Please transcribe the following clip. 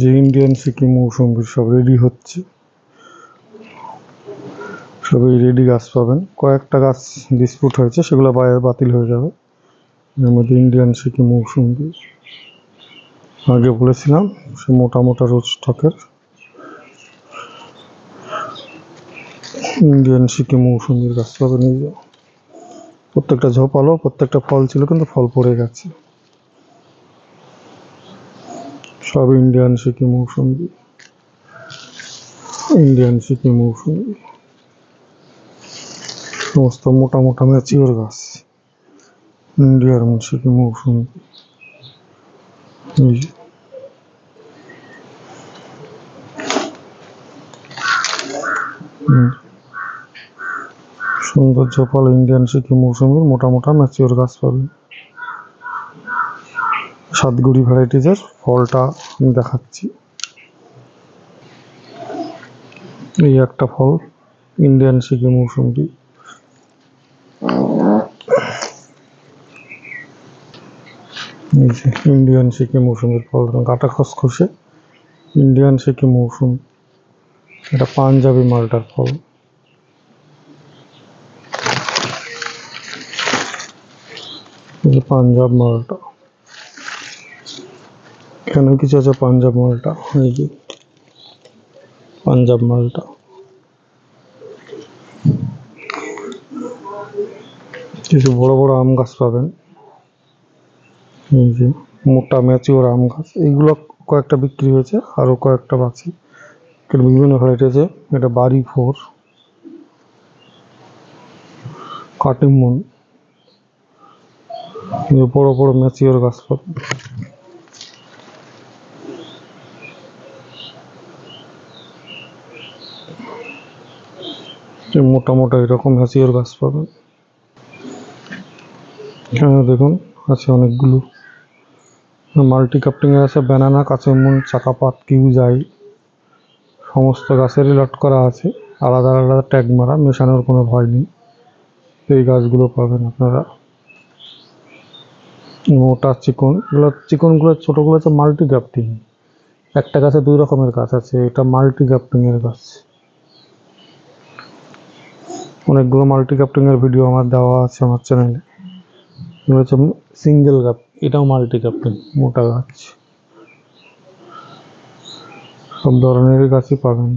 যে ইন্ডিয়ান সিকিম মৌসুমি সব রেডি হচ্ছে। সবই রেডি গাছ পাবেন। কয়েকটা গাছ ডিসপুট হয়েছে, সেগুলো বাইরে বাতিল হয়ে যাবে। এর মধ্যে ইন্ডিয়ান সিকিম মৌসুমি আগে বলেছিলাম, সে মোটা মোটা রোজ স্টকের ইন্ডিয়ান সিকিম মৌসুমির গাছ পাবেন এই যে। প্রত্যেকটা ঝোপালো প্রত্যেকটা ফল ছিল, কিন্তু ফল পড়ে গেছে। সব ইন্ডিয়ান সিকিম মৌসুমি ইন্ডিয়ান সিকিম মৌসুমি সমস্ত মোটা মোটা ম্যাচিওর গাছ। ইন্ডিয়ার সিকিম মৌসুমি এই যে। হুম। ইন্ডিয়ান সিকিম মৌসুমির মোটা মোটা ম্যাচিওর গাছ পাবেন। সাতগুড়ি ভ্যারাইটিজের ফলটা আমি দেখাচ্ছি। এই একটা ফল ইন্ডিয়ান সিকিম মৌসুমটি। ইন্ডিয়ান সিকিম মৌসুমের ফল কাটা খসখসে। ইন্ডিয়ান সিকিম মৌসুম, এটা পাঞ্জাবি মালটার ফল। পাঞ্জাব মালটা। এখানেও কিছু আছে, পাঞ্জাব মালটা। যে, পাঞ্জাব মালটা। কিছু বড় বড় আম গাছ পাবেন। এই যে, মোটা ম্যাচিওর আম গাছ। এইগুলো কয়েকটা বিক্রি হয়েছে, আরও কয়েকটা বাকি। বিভিন্ন ভ্যারাইটি আছে। এটা বাড়ি ফোর, কাটিমন। বড় বড় ম্যাচিওর গাছ পাবেন। মোটা মোটা এরকম ম্যাচিওর গাছ পাবেন এখানে দেখুন, আছে অনেকগুলো। মাল্টি কাপ্টিংয়ে আছে ব্যানানা কাঁচামন চাকাপাত, কিউজাই, সমস্ত গাছেরই লট করা আছে। আলাদা আলাদা ট্যাগ মারা, মেশানোর কোনো ভয় নেই। এই গাছগুলো পাবেন আপনারা। মোটা চিকন, এগুলো চিকনগুলো, ছোটোগুলো হচ্ছে মাল্টি গ্রাফটিং একটা গাছে দুই রকমের গাছ আছে, এটা মাল্টি গ্রাফটিংয়ের গাছ। অনেকগুলো মাল্টি কাপটিংয়ের ভিডিও আমার দেওয়া আছে আমার চ্যানেলে হচ্ছে সিঙ্গেল গাপ এটাও মাল্টি কাপটিং মোটা গাছ। সব ধরনের গাছই পাবেন।